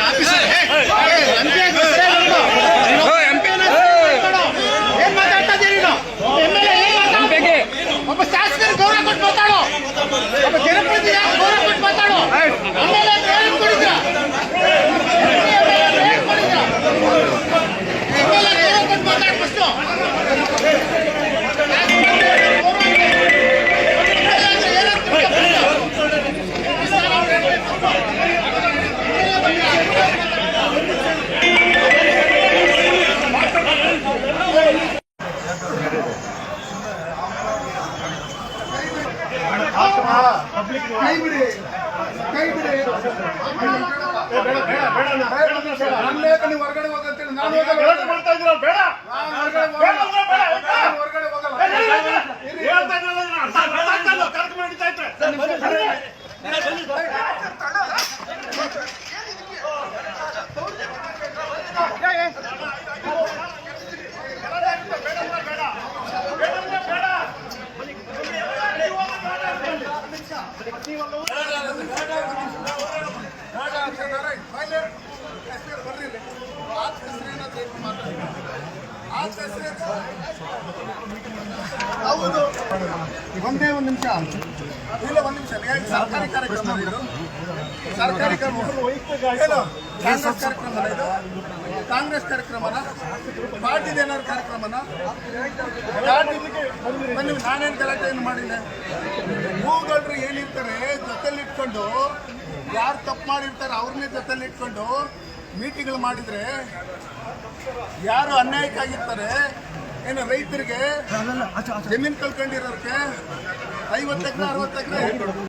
앞에서 해. 안 돼. ಕೈ ಬಿಡಿ ಕೈ ಬಿಡಿ ಬೇಡ ನೀವು ಹೊರಗಡೆ ಹೋಗಂತೇಳಿ ನಾನು ಹೋಗಲ್ಲ ಮಾಡ್ತಾ ಇದ್ದೀರಾ ಬೇಡ ನಾನು ಹೊರಗಡೆ ಬೇಡ ಹೋಗಲ್ಲ ಅಂದ್ರೆ ಬೇಡ ಯಾಕೆ? ನಾನು ಹೊರಗಡೆ ಹೋಗಲ್ಲ ಹೇಳ್ತಾ ಇದ್ದೀರಲ್ಲ ಅದನ್ನ ಅರ್ಥ ಆಗ್ತಾ ಇಲ್ಲ. ಕಾರ್ಯಕ್ರಮ ನಡೀತಾ ಐತೆ. ಬರ್ರಿ ಇಲ್ಲಿ. ಆತ್ ಹೆಸ್ರು ಏನಾದ್ರು ಇಟ್ಟು ಮಾತಾಡಿ. ಆತ್ ಹೆಸ್ರು ಏನು? ಹೌದು ಒಂದೇ ಒಂದು ನಿಮಿಷ. ಇಲ್ಲ, ಒಂದು ನಿಮಿಷ. ಸರ್ಕಾರಿ ಕಾರ್ಯಕ್ರಮ ಇದು. ಸರ್ಕಾರಿ ಕಾರ್ಯಕ್ರಮ? ಕಾಂಗ್ರೆಸ್ ಕಾರ್ಯಕ್ರಮನ ಇದು. ಕಾಂಗ್ರೆಸ್ ಕಾರ್ಯಕ್ರಮನ. ಪಾರ್ಟಿದ ಏನಾದ್ರು ಬನ್ನಿ, ನಾನೇನು ಗಲಾಟೆ ಏನು ಮಾಡಿಲ್ಲ ಹೂಗಳ್ರು ಏನಿರ್ತಾರೆ, ಜೊತೆಲಿ ಇಟ್ಕೊಂಡು ಯಾರು ತಪ್ಪು ಮಾಡಿರ್ತಾರೆ, ಅವ್ರನ್ನೇ ಜೊತೆಲಿ ಇಟ್ಕೊಂಡು ಮೀಟಿಂಗ್ಗಳು ಮಾಡಿದ್ರೆ ಯಾರು ಅನ್ಯಾಯಕ್ಕಾಗಿರ್ತಾರೆ ಏನು ರೈತರಿಗೆ ಜಮೀನು ಕಳ್ಕೊಂಡಿರೋರ್ಗೆ ಐವತ್ತು ಎಕರೆ ಅರವತ್ತು ಎಕರೆ